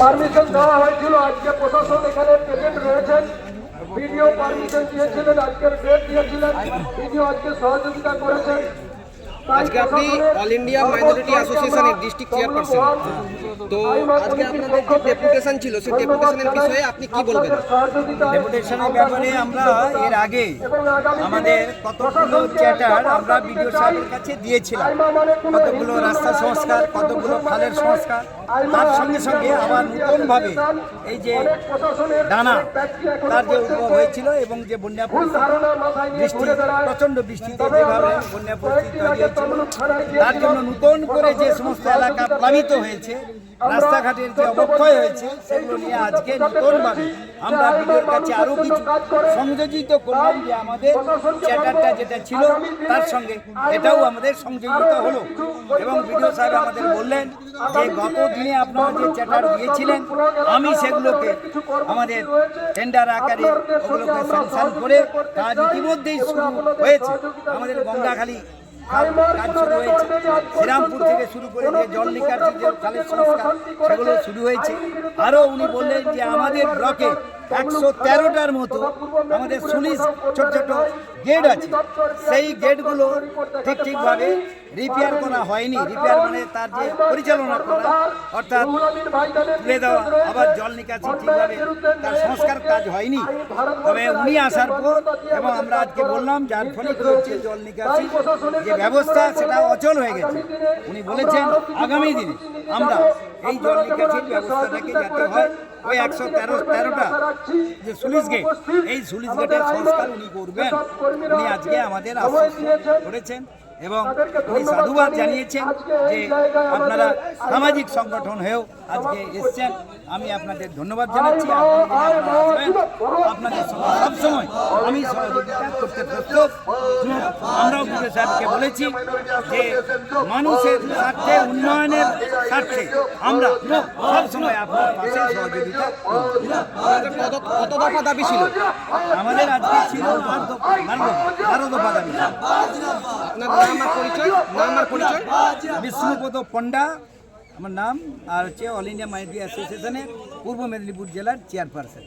Permission দেওয়া হয়েছিল। আজকে প্রশাসন এখানে প্রেজেন্ট রয়েছেন ভিডিও পারমিশন দিয়েছিলেন, আজকের ডেট দিয়েছিলেন। ভিডিও আজকে সহযোগিতা করেছেন। তাই আজকে আপনি অল ইন্ডিয়া মাইনরিটি অ্যাসোসিয়েশনের ডিস্ট্রিক্ট চেয়ারপারসন তো আজকে আপনাদের যে ডেপুটেশন ছিল, সেই ডেপুটেশনের বিষয়ে আপনি কি বলবেন? ডেপুটেশনের ব্যাপারে আমরা এর আগে আমাদের কতগুলো চ্যাটার আমরা বিডিও সাহেবের কাছে দিয়েছিলাম। কতগুলো রাস্তা সংস্কার, কতগুলো খালের সংস্কার। তার সঙ্গে সঙ্গে আবার নতুনভাবে এই যে ডানা তার যে উদ্ভব হয়েছিল এবং যে বন্যা পরিস্থিতি, বৃষ্টি, প্রচণ্ড বৃষ্টিতে যেভাবে বন্যা পরিস্থিতি তৈরি হয়েছিল তার জন্য নতুন করে যে সমস্ত এলাকা প্লাবিত হয়েছে, রাস্তাঘাটের যে অবক্ষয় হয়েছে, সেগুলো নিয়ে আজকে নতুনভাবে আমরা বিডিওর কাছে আরও কিছু সংযোজিত করলাম যে আমাদের চ্যাটারটা যেটা ছিল, তার সঙ্গে এটাও আমাদের সংযোজিত হলো। এবং বিডিও সাহেব আমাদের বললেন যে গত দিনে আপনারা যে চ্যাটার দিয়েছিলেন, আমি সেগুলোকে আমাদের টেন্ডার আকারে ওগুলোকে স্যাংশন করে কাজ ইতিমধ্যেই শুরু হয়েছে। আমাদের গঙ্গাখালী খাল কাজ শুরু হয়েছে। শ্রীরামপুর থেকে শুরু করে যে জল নিকার যে খালের সংস্কার সেগুলো শুরু হয়েছে। আরও উনি বললেন যে আমাদের ব্লকে একশো তেরোটার মতো আমাদের সুনিস ছোট ছোট গেট আছে। সেই গেটগুলো ঠিক ঠিকভাবে রিপেয়ার করা হয়নি। রিপেয়ার মানে তার যে পরিচালনা করা, অর্থাৎ তুলে দেওয়া, আবার জল নিকাশি ঠিকভাবে তার সংস্কার কাজ হয়নি। তবে উনি আসার পর, এবং আমরা আজকে বললাম, যার ফলে কি হচ্ছে, জল নিকাশি যে ব্যবস্থা, সেটা অচল হয়ে গেছে। উনি বলেছেন, আগামী দিনে আমরা এই জল নিকাশির ব্যবস্থাটাকে যাতে হয়, ওই একশো তেরো তেরোটা যে সুলিশ গেট এই সুলিশ গেটের সংস্কার উনি করবেন। উনি আজকে আমাদের আশ্বাস করেছেন। এবং উনি সাধুবাদ জানিয়েছেন যে আপনারা সামাজিক সংগঠন হয়েও আজকে এসছেন। আমি আপনাদের ধন্যবাদ জানাচ্ছি। আপনাদের সবসময় আমি সহযোগিতা করতে প্রস্তুত। আমরাও বিজয় সাহেবকে বলেছি যে মানুষের স্বার্থে উন্নয়নের স্বার্থে আমরা সবসময় আপনার পাশে সহযোগিতা কত কত দফা দাবি ছিল? আমাদের আজকে ছিল বারো দফা, দাবি আপনার নাম আর পরিচয় পরিচয়। বিষ্ণুপদ পণ্ডা, আমার নাম, আর হচ্ছে অল ইন্ডিয়া মাইনরিটি অ্যাসোসিয়েশনের পূর্ব মেদিনীপুর জেলার চেয়ারপারসন